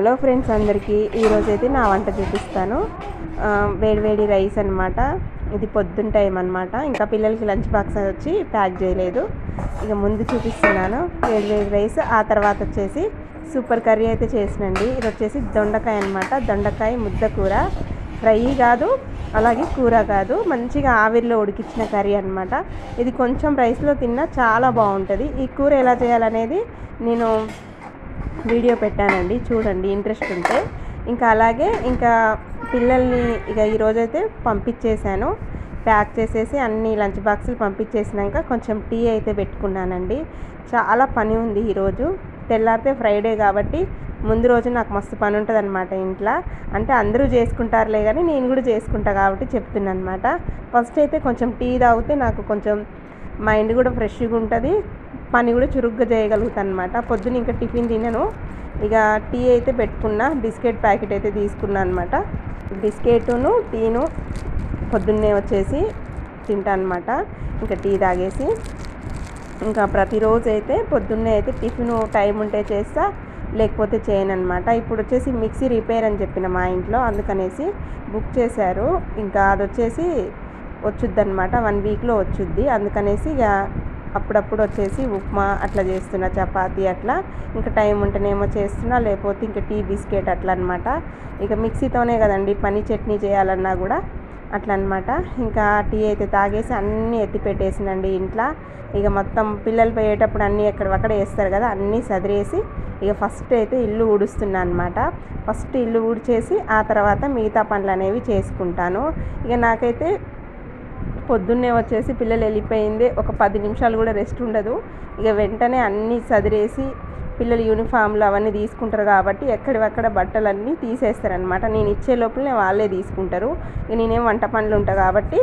Hello friends అందరికీ. ఈరోజైతే నా వంట చూపిస్తాను. వేడివేడి రైస్ అనమాట ఇది పొద్దున్న టైం అనమాట ఇంకా పిల్లలకి లంచ్ బాక్స్ వచ్చి ప్యాక్ చేయలేదు. ఇక ముందు చూపిస్తున్నాను. వేడివేడి రైస్ ఆ తర్వాత వచ్చేసి సూపర్ కర్రీ అయితే చేసినండి. ఇది వచ్చేసి దొండకాయ అనమాట దొండకాయ ముద్ద కూర. ఫ్రై కాదు అలాగే కూర కాదు. మంచిగా ఆవిరిలో ఉడికించిన కర్రీ అనమాట ఇది కొంచెం రైస్లో తిన్నా చాలా బాగుంటుంది. ఈ కూర ఎలా చేయాలనేది నేను వీడియో పెట్టానండి. చూడండి ఇంట్రెస్ట్ ఉంటే. ఇంకా అలాగే ఇంకా పిల్లల్ని ఇక ఈరోజైతే పంపించేశాను. ప్యాక్ చేసేసి అన్ని లంచ్ బాక్సులు పంపించేసినాక కొంచెం టీ అయితే పెట్టుకున్నానండి. చాలా పని ఉంది ఈరోజు తెల్లారితే ఫ్రైడే కాబట్టి ముందు రోజు నాకు మస్తు పని ఉంటుంది అనమాట ఇంట్లో. అంటే అందరూ చేసుకుంటారులే కానీ నేను కూడా చేసుకుంటా కాబట్టి చెప్తున్నాను అనమాట ఫస్ట్ అయితే కొంచెం టీ తాగితే నాకు కొంచెం మైండ్ కూడా ఫ్రెష్గా ఉంటుంది పని కూడా చురుగ్గా చేయగలుగుతాను అనమాట పొద్దున ఇంకా టిఫిన్ తినను. ఇక టీ అయితే పెట్టుకున్నా బిస్కెట్ ప్యాకెట్ అయితే తీసుకున్నా అనమాట బిస్కెట్ను టీను పొద్దున్నే వచ్చేసి తింటా అనమాట ఇంకా టీ తాగేసి ఇంకా ప్రతిరోజు అయితే పొద్దున్నే అయితే టిఫిన్ టైం ఉంటే చేస్తా లేకపోతే చేయను అనమాట ఇప్పుడు వచ్చేసి మిక్సీ రిపేర్ అని చెప్పిన మా ఇంట్లో అందుకనేసి బుక్ చేశారు. ఇంకా అది వచ్చేసి వచ్చుద్ది అనమాట వన్ వీక్లో వచ్చుద్ది. అందుకనేసి ఇక అప్పుడప్పుడు వచ్చేసి ఉప్మా అట్లా చేస్తున్నా చపాతీ అట్లా. ఇంకా టైం ఉంటేనేమో చేస్తున్నా లేకపోతే ఇంకా టీ బిస్కెట్ అట్లా అనమాట ఇక మిక్సీతోనే కదండి పని చట్నీ చేయాలన్నా కూడా అట్లా అనమాట ఇంకా టీ అయితే తాగేసి అన్నీ ఎత్తి పెట్టేసినండి ఇంట్లో. ఇక మొత్తం పిల్లలు పోయేటప్పుడు అన్నీ ఎక్కడక్కడ వేస్తారు కదా అన్నీ సదిరేసి ఇక ఫస్ట్ అయితే ఇల్లు ఊడుస్తున్నా అనమాట ఫస్ట్ ఇల్లు ఊడ్చేసి ఆ తర్వాత మిగతా పనులు అనేవి చేసుకుంటాను. ఇక నాకైతే పొద్దున్నే వచ్చేసి పిల్లలు వెళ్ళిపోయింది. ఒక పది నిమిషాలు కూడా రెస్ట్ ఉండదు. ఇక వెంటనే అన్నీ సదిరేసి పిల్లలు యూనిఫామ్లు అవన్నీ తీసుకుంటారు కాబట్టి ఎక్కడివక్కడ బట్టలన్నీ తీసేస్తారనమాట నేను ఇచ్చే లోపలనే వాళ్ళే తీసుకుంటారు. ఇక నేనేం వంట పనులు ఉంటా కాబట్టి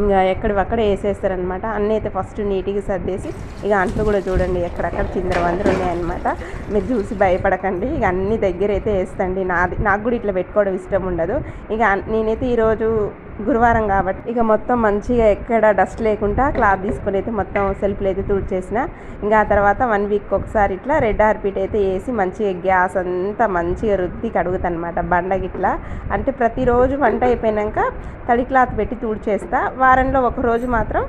ఇంకా ఎక్కడివక్కడ వేసేస్తారనమాట అన్నీ అయితే ఫస్ట్ నీట్గా సర్దేసి ఇక అంట్లు కూడా చూడండి ఎక్కడక్కడ చిందరవందరు ఉన్నాయన్నమాట. మీరు చూసి భయపడకండి. ఇక అన్ని దగ్గర అయితే వేస్తండి. నాది నాకు కూడా ఇట్లా పెట్టుకోవడం ఇష్టం ఉండదు. ఇక నేనైతే ఈరోజు గురువారం కాబట్టి ఇక మొత్తం మంచిగా ఎక్కడ డస్ట్ లేకుండా క్లాత్ తీసుకొని అయితే మొత్తం సెల్ఫ్లు అయితే తుడిచేసిన. ఇంకా ఆ తర్వాత వన్ వీక్ ఒకసారి ఇట్లా రెడ్ ఆర్పిట్ అయితే వేసి మంచిగా గ్యాస్ అంతా మంచిగా రుద్ది కడుగుతానమాట అనమాట బండకి ఇట్లా అంటే ప్రతిరోజు వంట అయిపోయాక తడి క్లాత్ పెట్టి తుడిచేస్తా. వారంలో ఒకరోజు మాత్రం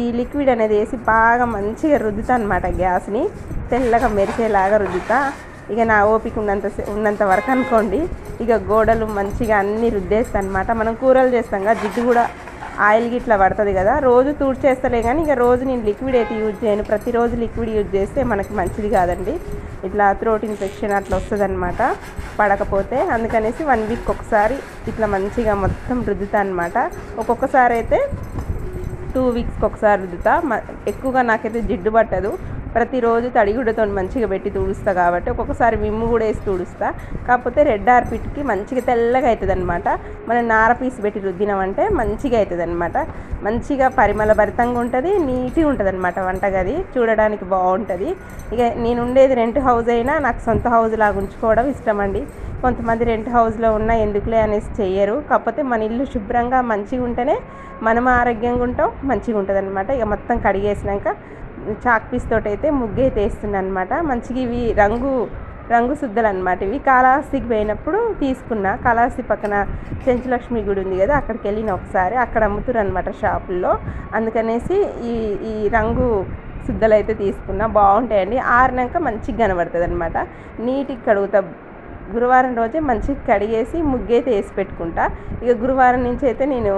ఈ లిక్విడ్ అనేది వేసి బాగా మంచిగా రుద్దుతా అనమాట గ్యాస్ని. తెల్లగా మెరిసేలాగా రుద్దుతా. ఇక నా ఓపిక ఉన్నంత ఉన్నంత వరకు అనుకోండి ఇక గోడలు మంచిగా అన్నీ రుద్దేస్తాను అనమాట మనం కూరలు చేస్తాం కదా జిడ్డు కూడా ఆయిల్ గిట్లా పడుతుంది కదా రోజు తూడ్చేస్తలే కానీ ఇక రోజు నేను లిక్విడ్ అయితే యూజ్ చేయను. ప్రతిరోజు లిక్విడ్ యూజ్ చేస్తే మనకి మంచిది కాదండి. ఇట్లా థ్రోట్ ఇన్ఫెక్షన్ అట్లా వస్తుంది అనమాట పడకపోతే. అందుకనేసి వన్ వీక్ ఒకసారి ఇట్లా మంచిగా మొత్తం రుద్దుతా అనమాట ఒక్కొక్కసారి అయితే టూ వీక్స్కి ఒకసారి రుద్దుతా. ఎక్కువగా నాకైతే జిడ్డు పట్టదు. ప్రతిరోజు తడిగుడ్డతో మంచిగా పెట్టి తుడుస్తా కాబట్టి ఒక్కొక్కసారి విమ్ము కూడా వేసి తుడుస్తా. కాకపోతే రెడ్ ఆర్పిట్కి మంచిగా తెల్లగా అవుతుంది అనమాట మనం నార పీసు పెట్టి రుద్దినామంటే మంచిగా అవుతుంది అనమాట మంచిగా పరిమళ భరితంగా ఉంటుంది నీట్గా ఉంటుంది అనమాట వంటగది. చూడడానికి బాగుంటుంది. ఇక నేను ఉండేది రెంట్ హౌస్ అయినా నాకు సొంత హౌస్ లాగా ఉంచుకోవడం ఇష్టం అండి కొంతమంది రెంట్ హౌస్లో ఉన్న ఎందుకులే అనేసి చెయ్యరు. కాకపోతే మన ఇల్లు శుభ్రంగా మంచిగా ఉంటేనే మనం ఆరోగ్యంగా ఉంటాం మంచిగా ఉంటుంది అనమాట ఇక మొత్తం కడిగేసినాక చాక్ పీస్ తోటి అయితే ముగ్గు వేస్తున్నాను అనమాట మంచిగా ఇవి రంగు రంగు శుద్ధలు అనమాట ఇవి కాళహస్తికి పోయినప్పుడు తీసుకున్నా. కాళహస్తి పక్కన చెంచులక్ష్మి గుడి ఉంది కదా అక్కడికి వెళ్ళిన ఒకసారి. అక్కడ అమ్ముతారు అనమాట షాపుల్లో. అందుకనేసి ఈ ఈ రంగు శుద్ధలు అయితే తీసుకున్నా. బాగుంటాయండి. ఆరినాక మంచిగా కనబడుతుంది అనమాట నీట్గా కడుగుతా. గురువారం రోజే మంచిగా కడిగేసి ముగ్గైతే వేసి పెట్టుకుంటా. ఇక గురువారం నుంచి అయితే నేను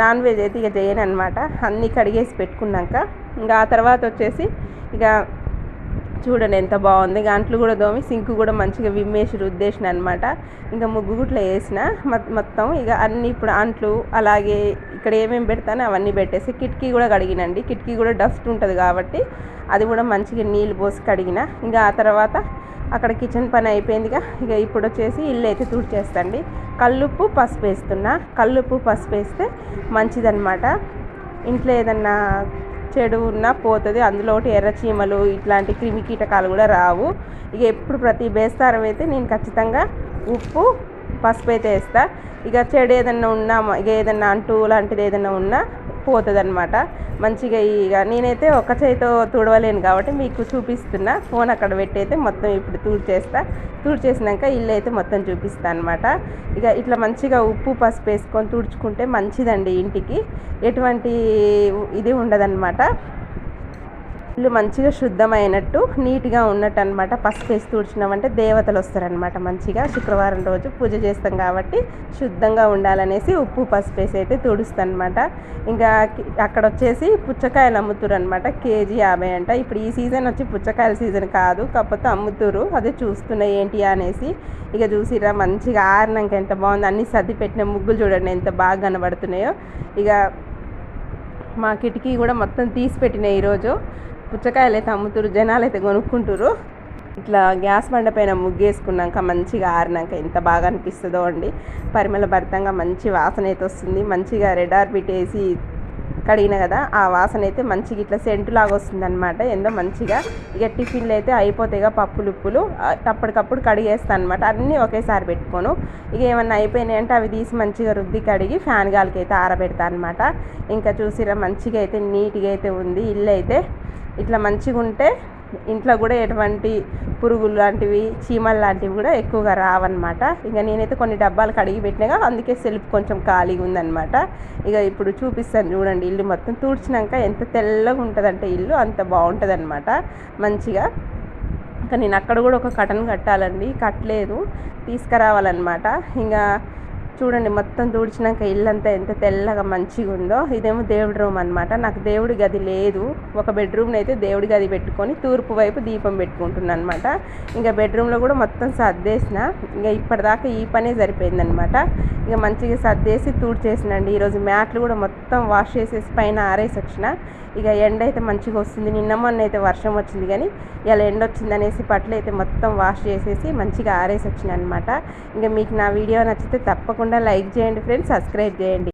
నాన్ వెజ్ అయితే ఇక చేయను అనమాట అన్నీ కడిగేసి పెట్టుకున్నాక ఇంకా ఆ తర్వాత వచ్చేసి ఇక చూడండి ఎంత బాగుంది. ఇక అంట్లు కూడా దోమి సింక్ కూడా మంచిగా విమ్మేసి రుద్దేసిన అనమాట ఇంకా ముగ్గు గుట్ల వేసిన మొత్తం ఇక అన్ని ఇప్పుడు అంట్లు అలాగే ఇక్కడ ఏమేమి పెడతానో అవన్నీ పెట్టేసి కిటికీ కూడా కడిగినండి. కిటికీ కూడా డస్ట్ ఉంటుంది కాబట్టి అది కూడా మంచిగా నీళ్ళు పోసి కడిగిన. ఇంకా ఆ తర్వాత అక్కడ కిచెన్ పని అయిపోయిందిగా ఇక. ఇప్పుడు వచ్చేసి ఇల్లు అయితే తుడిచేస్తండి. కల్లుప్పు పసుపు వేస్తున్నా కల్లుప్పు పసుపు వేస్తే మంచిదన్నమాట. ఇంట్లో ఏదన్నా చెడు ఉన్నా పోతుంది. అందులో ఒకటి ఎర్ర చీమలు ఇట్లాంటి క్రిమి కీటకాలు కూడా రావు. ఇక ఎప్పుడు ప్రతి బేస్తారం అయితే నేను ఖచ్చితంగా ఉప్పు పసుపు అయితే వేస్తా. ఇక చెడు ఏదన్నా ఉన్నా ఇక ఏదన్నా అంటూ లాంటిది ఏదన్నా ఉన్నా పోతుంది అనమాట మంచిగా ఇక నేనైతే ఒక చేతితో తుడవలేను కాబట్టి మీకు చూపిస్తున్నా. ఫోన్ అక్కడ పెట్టి అయితే మొత్తం ఇప్పుడు తుడిచేస్తా. తుడిచేసినాక ఇల్లు అయితే మొత్తం చూపిస్తాను అనమాట ఇక ఇట్లా మంచిగా ఉప్పు పసుపు వేసుకొని తుడుచుకుంటే మంచిదండి ఇంటికి. ఎటువంటి ఇది ఉండదన్నమాట. ఇల్లు మంచిగా శుద్ధమైనట్టు నీట్గా ఉన్నట్టు అనమాట పసుపు వేసి తుడిచినామంటే దేవతలు వస్తారనమాట మంచిగా. శుక్రవారం రోజు పూజ చేస్తాం కాబట్టి శుద్ధంగా ఉండాలనేసి ఉప్పు పసుపు వేసి అయితే తుడుస్తానమాట అనమాట ఇంకా అక్కడ వచ్చేసి పుచ్చకాయలు అమ్ముతురు అనమాట కేజీ యాభై అంట. ఇప్పుడు ఈ సీజన్ వచ్చి పుచ్చకాయల సీజన్ కాదు కాకపోతే అమ్ముతురు. అదే చూస్తున్నాయి ఏంటి అనేసి. ఇక చూసిరా మంచిగా ఆరినాక ఎంత బాగుంది అన్ని సర్ది పెట్టిన ముగ్గులు చూడండి ఎంత బాగా కనబడుతున్నాయో. ఇక మా కిటికీ కూడా మొత్తం తీసి పెట్టినాయి ఈరోజు. పుచ్చకాయలు అయితే అమ్ముతురు జనాలు అయితే కొనుక్కుంటారు. ఇట్లా గ్యాస్ బండ పైన ముగ్గేసుకున్నాక మంచిగా ఆరినాక ఎంత బాగా అనిపిస్తుందో అండి. పరిమళ భరితంగా మంచి వాసన అయితే వస్తుంది. మంచిగా రెడ్ ఆర్బిట్ వేసి కడిగిన కదా ఆ వాసన అయితే మంచిగా ఇట్లా సెంటు లాగా వస్తుంది అనమాట ఎంతో మంచిగా. ఇక టిఫిన్లు అయితే అయిపోతాయిగా పప్పులు ఉప్పులు. అప్పటికప్పుడు కడిగేస్తాను అనమాట అన్నీ ఒకేసారి పెట్టుకోను. ఇక ఏమన్నా అయిపోయినాయి అంటే అవి తీసి మంచిగా రుద్ది కడిగి ఫ్యాన్ గాలికి అయితే ఆరబెడతా అనమాట ఇంకా చూసిరా మంచిగా అయితే నీట్గా అయితే ఉంది. ఇల్లు అయితే ఇట్లా మంచిగా ఉంటే ఇంట్లో కూడా ఎటువంటి పురుగులు లాంటివి చీమలు లాంటివి కూడా ఎక్కువగా రావన్నమాట. ఇక నేనైతే కొన్ని డబ్బాలు కడిగి పెట్టినాగా అందుకే సెల్ఫ్ కొంచెం ఖాళీగా ఉందన్నమాట. ఇక ఇప్పుడు చూపిస్తాను చూడండి ఇల్లు మొత్తం తుడిచినాక ఎంత తెల్లగా ఉంటుందంటే ఇల్లు అంత బాగుంటుంది అనమాట మంచిగా. ఇంకా నేను అక్కడ కూడా ఒక కటన్ కట్టాలండి కట్టలేదు తీసుకురావాలన్నమాట. ఇంకా చూడండి మొత్తం తుడిచినాక ఇల్లంతా ఎంత తెల్లగా మంచిగా ఉందో ఇదేమో దేవుడి రూమ్ అనమాట నాకు దేవుడి గది లేదు. ఒక బెడ్రూమ్ని అయితే దేవుడి గది పెట్టుకొని తూర్పు వైపు దీపం పెట్టుకుంటున్నాను అనమాట ఇంకా బెడ్రూమ్లో కూడా మొత్తం సర్దేసిన. ఇంకా ఇప్పటిదాకా ఈ పనే సరిపోయిందనమాట ఇక మంచిగా సర్దేసి తూడ్చేసినండి. ఈరోజు మ్యాట్లు కూడా మొత్తం వాష్ చేసేసి పైన ఆరేసి వచ్చిన. ఇక ఎండ అయితే మంచిగా వస్తుంది. నిన్న మొన్న అయితే వర్షం వచ్చింది కానీ ఇలా ఎండ వచ్చింది అనేసి పట్లు అయితే మొత్తం వాష్ చేసేసి మంచిగా ఆరేసి వచ్చినాయి అనమాట ఇంకా మీకు నా వీడియో నచ్చితే తప్పకుండా తప్పకుండా లైక్ చేయండి ఫ్రెండ్స్ సబ్స్క్రైబ్ చేయండి.